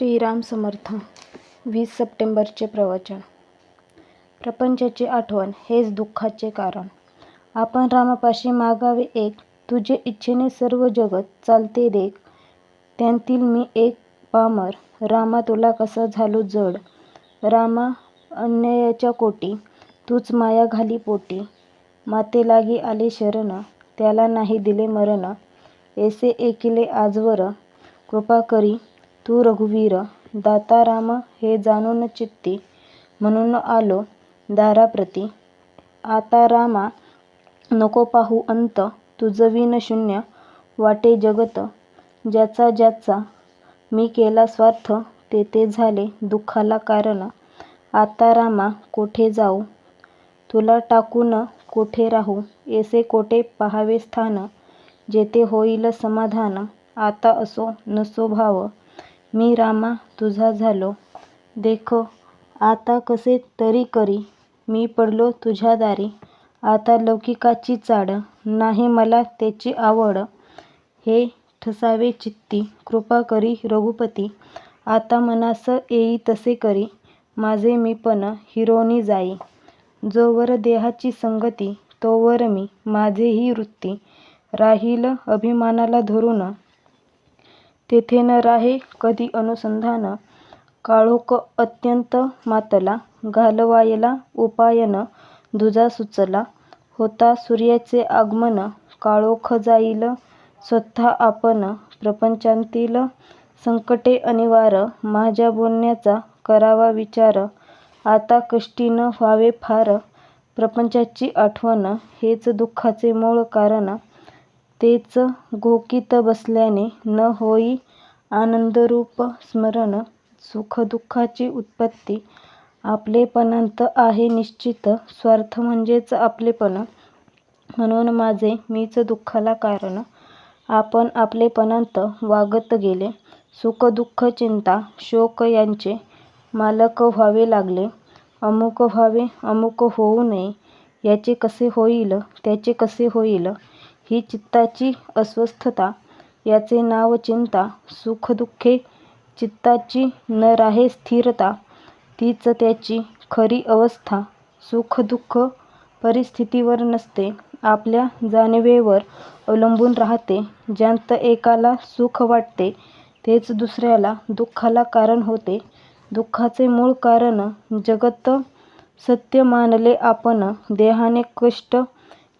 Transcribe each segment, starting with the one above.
श्रीराम समर्थ वीस सप्टेंबरचे प्रवचन. प्रपंचाची आठवण हेच दुःखाचे कारण. आपण रामापाशी मागावे एक तुझे इच्छेने सर्व जगत चालते देख. त्यांतील मी एक पामर रामा तुला कसा झालो जड. रामा अन्यायाच्या कोटी तूच माया घाली पोटी. माते लागी आले शरण त्याला नाही दिले मरण. ऐसे एकिले आजवर कृपा करी तू रघुवीर दाता राम हे जाणून चित्ती म्हणून आलो दाराप्रती. आता रामा नको पाहू अंत तुझविण शून्य वाटे जगत ज्याचा ज्याचा मी केला स्वार्थ ते ते झाले दुःखाला कारण. आता रामा कोठे जाऊ? तुला टाकून कोठे राहू? ऐसे कोठे पाहावे स्थान जेथे होईल समाधान? आता असो नसो भाव. मी रामा तुझा झालो. देखो आता कसे तरी करी. मी पडलो तुझ्या दारी. आता लौकिकाची चाड. नाही मला त्याची आवड. हे ठसावे चित्ती. कृपा करी रघुपती. आता मनास येई तसे करी. माझे मीपण हिरोनी जाई. जोवर देहाची संगती तोवर मी. माझेही वृत्ती. राहील अभिमानाला धरून. तेथे न राहे कधी अनुसंधान. काळोख अत्यंत मातला घालवायला उपायन दुजा सुचला. होता सूर्याचे आगमन काळोख जाईल स्वतः आपण प्रपंचातील संकटे अनिवार माझ्या बोलण्याचा करावा विचार. आता कष्टी न व्हावे फार प्रपंचाची आठवण हेच दुःखाचे मूळ कारण. तेच घोकीत बसल्याने न होई आनंदरूप स्मरण सुखदुःखाची उत्पत्ती आपलेपणांत आहे निश्चित. स्वार्थ म्हणजेच आपलेपण. म्हणून माझे मीच दुःखाला कारण. आपण आपलेपणांत वागत गेले. सुखदुःख चिंता शोक यांचे मालक व्हावे लागले. अमुक व्हावे अमुक होऊ नये. याचे कसे होईल त्याचे कसे होईल? ही चित्ताची अस्वस्थता याचे नाव चिंता सुखदुःखे चित्ताची न राहे स्थिरता तीच त्याची खरी अवस्था सुखदुःख परिस्थितीवर नसते आपल्या जाणिवेवर अवलंबून राहते ज्यांत एकाला सुख वाटते तेच दुसऱ्याला दुःखाला कारण होते. दुःखाचे मूळ कारण जगत सत्य मानले आपण देहाने कष्ट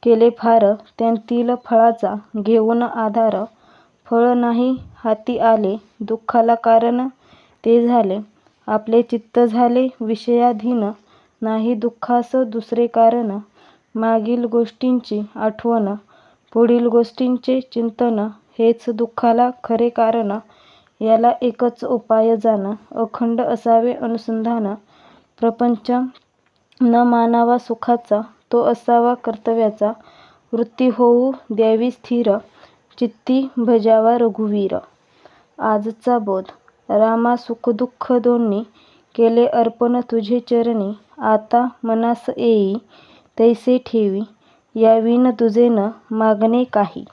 केले फार त्यांतील फळाचा घेऊन आधार फळ नाही हाती आले दुःखाला कारण ते झाले. आपले चित्त झाले विषयाधीन नाही दुःखास दुसरे कारण. मागील गोष्टींची आठवण पुढील गोष्टींचे चिंतन हेच दुःखाला खरे कारण. याला एकच उपाय जाण अखंड असावे अनुसंधान. प्रपंच न मानावा सुखाचा तो असावा कर्तव्याचा. वृत्ती होऊ द्यावी स्थिर. चित्ती भजावा रघुवीर. आजचा बोध. रामा सुखदुःख दोन्ही केले अर्पण तुझे चरणी. आता मनास येई तैसे ठेवी. याविन तुझे न मागणे काही.